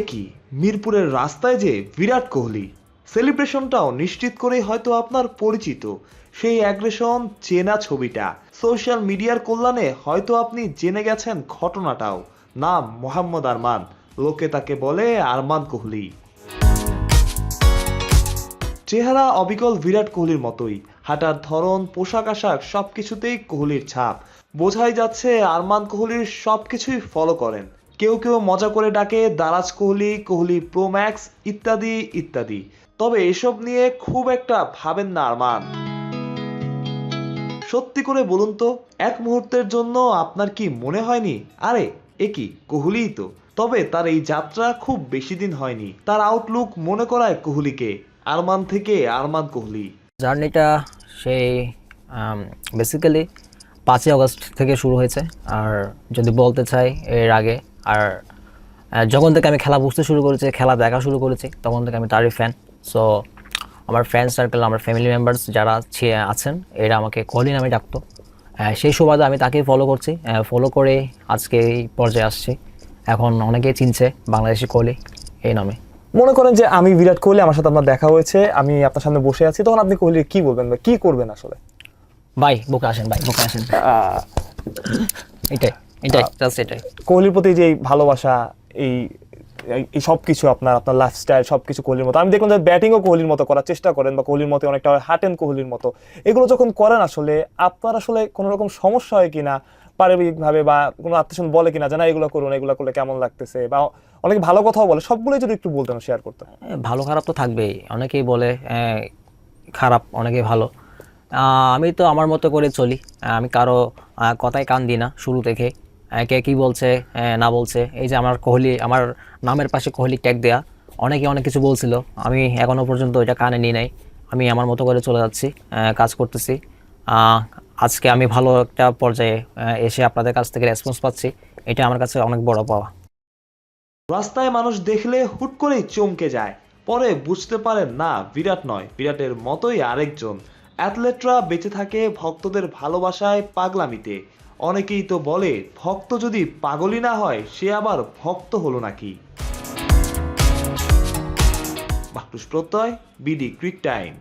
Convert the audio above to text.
কি মিরপুরের রাস্তায় যে বিরাট কোহলি? সেলিব্রেশনটাও নিশ্চিত করেই হয়তো আপনার পরিচিত। সেই অ্যাগ্রেশন, চেনা ছবিটা। সোশ্যাল মিডিয়ার কল্যাণে হয়তো আপনি জেনে গেছেন ঘটনাটাও। নাম মোহাম্মদ আরমান। লোকে তাকে বলে আরমান কোহলি। চেহারা অবিকল বিরাট কোহলির মতোই। হাঁটার ধরন, পোশাক আশাক সবকিছুতেই কোহলির ছাপ। বোঝাই যাচ্ছে আরমান কোহলির সবকিছুই ফলো করেন। কেউ কেউ মজা করে ডাকে দারাজ কোহলি কোহলি প্রো ম্যাক্স ইত্যাদি ইত্যাদি। তবে এসব নিয়ে খুব একটা ভাবেন না আরমান। সত্যি করে বলুন তো, এক মুহূর্তের জন্য আপনার কি মনে হয়নি? আরে, এ কি, কোহলিই তো। তবে তার এই যাত্রা খুব বেশি দিন হয়নি। তার আউটলুক মনে করায় কোহলিকে। আরমান থেকে আরমান কোহলি। জার্নিটা সেই বেসিক্যালি পাঁচই আগস্ট থেকে শুরু হয়েছে। আর যদি বলতে চাই, এর আগে আর যখন থেকে আমি খেলা বুঝতে শুরু করেছি খেলা দেখা শুরু করেছি তখন থেকে আমি তারই ফ্যান সো আমার ফ্রেন্ড সার্কেল আমার ফ্যামিলি মেম্বার্স যারা আছেন এরা আমাকে কোহলি নামে ডাকতো। সেই সুবাদে আমি তাকেই ফলো করছি। ফলো করে আজকে এই পর্যায়ে আসছি। এখন অনেকেই চিনছে বাংলাদেশি কোহলি এই নামে। মনে করেন যে আমি বিরাট কোহলি আমার সাথে আপনার দেখা হয়েছে আমি আপনার সামনে বসে আছি তখন আপনি কোহলি কি বলবেন বা কি করবেন আসলে? ভাই বুকে আসেন ভাই বুকে আসেন। এটাই। এটাই জাস্ট এটাই। কোহলির প্রতি যে ভালোবাসা এই এই- সব কিছু আপনার আপনার লাইফস্টাইল সব কিছু কোহলির মতো। আমি দেখলাম যে ব্যাটিংও কোহলির মতো করার চেষ্টা করেন বা কোহলির মতো অনেকটা হাঁটেন কোহলির মতো। এগুলো যখন করেন আসলে আপনার আসলে কোনো রকম সমস্যা হয় কিনা পারিবারিকভাবে বা কোনো আত্মীয় বলে কিনা জানা এগুলো করুন এগুলো করলে কেমন লাগতেছে? বা অনেক ভালো কথাও বলে সবগুলোই যদি একটু বলতেন শেয়ার করতেন। এ, ভালো খারাপ তো থাকবেই। অনেকেই বলে খারাপ অনেকেই ভালো। আহ, আমি তো আমার মতো করে চলি। আমি কারও কথায় কান দিই না শুরু থেকে। কে কি বলছে না বলছে। এই যে আমার কোহলি, আমার নামের পাশে কোহলি ট্যাগ দেয়া, অনেকে অনেক কিছু বলছিল। আমি এখনও পর্যন্ত এটা কানে নিই নাই। আমি আমার মতো করে চলে যাচ্ছি কাজ করতেছি। আজকে আমি ভালো একটা পর্যায়ে এসে আপনাদের কাছ থেকে রেসপন্স পাচ্ছি। এটা আমার কাছে অনেক বড় পাওয়া। রাস্তায় মানুষ দেখলে হুট করেই চমকে যায়। পরে বুঝতে পারেন না, বিরাট নয়। বিরাটের মতোই আরেকজন। অ্যাথলেটরা বেঁচে থাকে ভক্তদের ভালোবাসায় পাগলামিতে। অনেকেই তো বলে, ভক্ত যদি পাগলই না হয়, সে আবার ভক্ত হলো নাকি বাহটুস প্রত্যয়, BD cric time